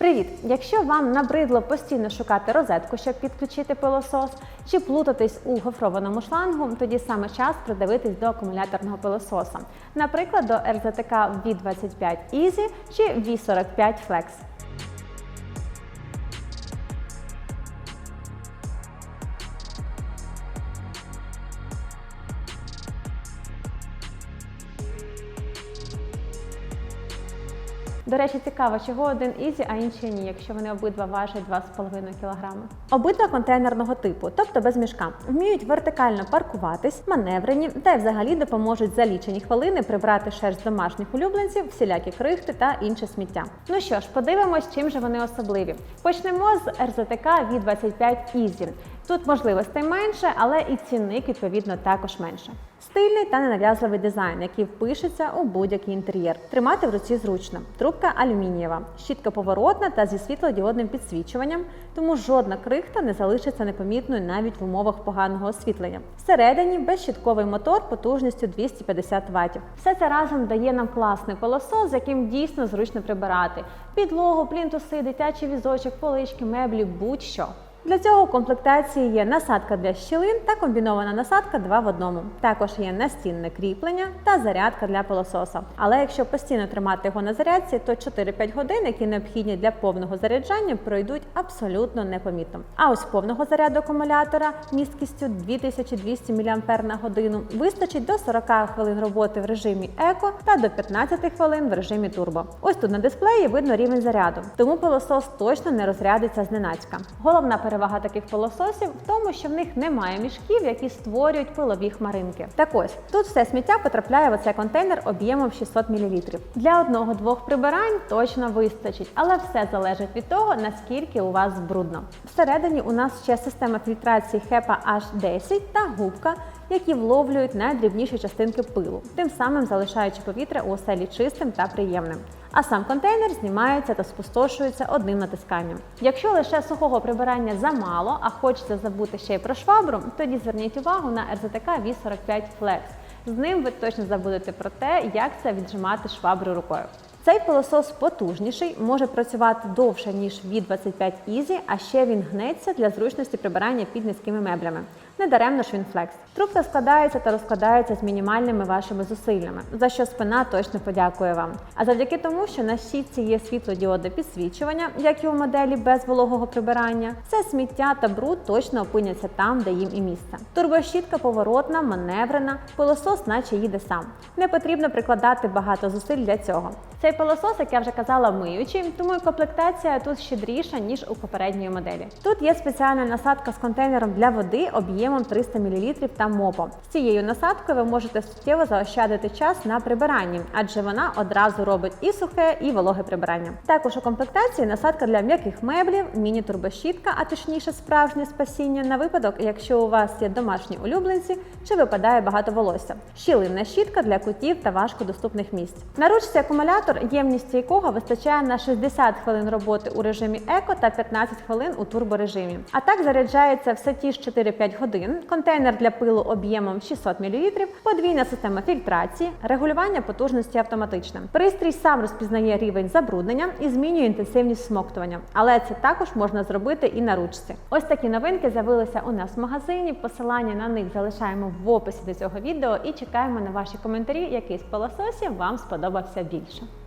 Привіт! Якщо вам набридло постійно шукати розетку, щоб підключити пилосос, чи плутатись у гофрованому шлангу, тоді саме час придивитись до акумуляторного пилососа, наприклад, до RZTK V25 Easy чи V45 Flex. До речі, цікаво, чого один ізі, а інший ні, якщо вони обидва важать 2,5 кг. Обидва контейнерного типу, тобто без мішка, вміють вертикально паркуватись, маневрені та й взагалі допоможуть за лічені хвилини прибрати шерсть домашніх улюбленців, всілякі крихти та інше сміття. Ну що ж, подивимось, чим же вони особливі. Почнемо з RZTK V25 Easy. Тут можливостей менше, але і цінник відповідно також менше. Стильний та ненав'язливий дизайн, який впишеться у будь-який інтер'єр. Тримати в руці зручно. Трубка алюмінієва, щітка поворотна та зі світлодіодним підсвічуванням, тому жодна крихта не залишиться непомітною навіть в умовах поганого освітлення. Всередині безщітковий мотор потужністю 250 Вт. Все це разом дає нам класний пилосос, з яким дійсно зручно прибирати підлогу, плінтуси, дитячий візочок, полички, меблі, будь-що. Для цього у комплектації є насадка для щілин та комбінована насадка 2 в одному. Також є настінне кріплення та зарядка для пилососа. Але якщо постійно тримати його на зарядці, то 4-5 годин, які необхідні для повного заряджання, пройдуть абсолютно непомітно. А ось повного заряду акумулятора місткістю 2200 мАч вистачить до 40 хвилин роботи в режимі еко та до 15 хвилин в режимі турбо. Ось тут на дисплеї видно рівень заряду, тому пилосос точно не розрядиться зненацька. Головна перевага таких пилососів в тому, що в них немає мішків, які створюють пилові хмаринки. Так ось тут все сміття потрапляє в оцей контейнер об'ємом 600 мл. Для одного-двох прибирань точно вистачить, але все залежить від того, наскільки у вас брудно. Всередині у нас ще система фільтрації HEPA H10 та губка. Які вловлюють найдрібніші частинки пилу, тим самим залишаючи повітря у оселі чистим та приємним. А сам контейнер знімається та спустошується одним натисканням. Якщо лише сухого прибирання замало, а хочеться забути ще й про швабру, тоді зверніть увагу на RZTK V45 Flex. З ним ви точно забудете про те, як це віджимати швабру рукою. Цей пилосос потужніший, може працювати довше, ніж V25 Easy, а ще він гнеться для зручності прибирання під низькими меблями. Недаремно ж він флекс. Трубка складається та розкладається з мінімальними вашими зусиллями, за що спина точно подякує вам. А завдяки тому, що на щітці є світлодіодне підсвічування, як і у моделі без вологого прибирання, все сміття та бруд точно опиняться там, де їм і місце. Турбощітка поворотна, маневрена, пилосос наче їде сам. Не потрібно прикладати багато зусиль для цього. Цей пилосос, як я вже казала, миючий, тому і комплектація тут щедріша, ніж у попередньої моделі. Тут є спеціальна насадка з контейнером для води об'ємом 300 мл та мопом. З цією насадкою ви можете суттєво заощадити час на прибиранні, адже вона одразу робить і сухе, і вологе прибирання. Також у комплектації насадка для м'яких меблів, міні-турбощітка, а точніше справжнє спасіння на випадок, якщо у вас є домашні улюбленці чи випадає багато волосся. Щілинна щітка для кутів та важкодоступних місць. На ручці акумулятор, ємність якого вистачає на 60 хвилин роботи у режимі еко та 15 хвилин у турборежимі. А так заряджається все ті ж 4-5 годин, контейнер для пилу об'ємом 600 мл, подвійна система фільтрації, регулювання потужності автоматичне. Пристрій сам розпізнає рівень забруднення і змінює інтенсивність смоктування, але це також можна зробити і на ручці. Ось такі новинки з'явилися у нас в магазині. Посилання на них залишаємо в описі до цього відео і чекаємо на ваші коментарі, який з пилососів вам сподобався більше.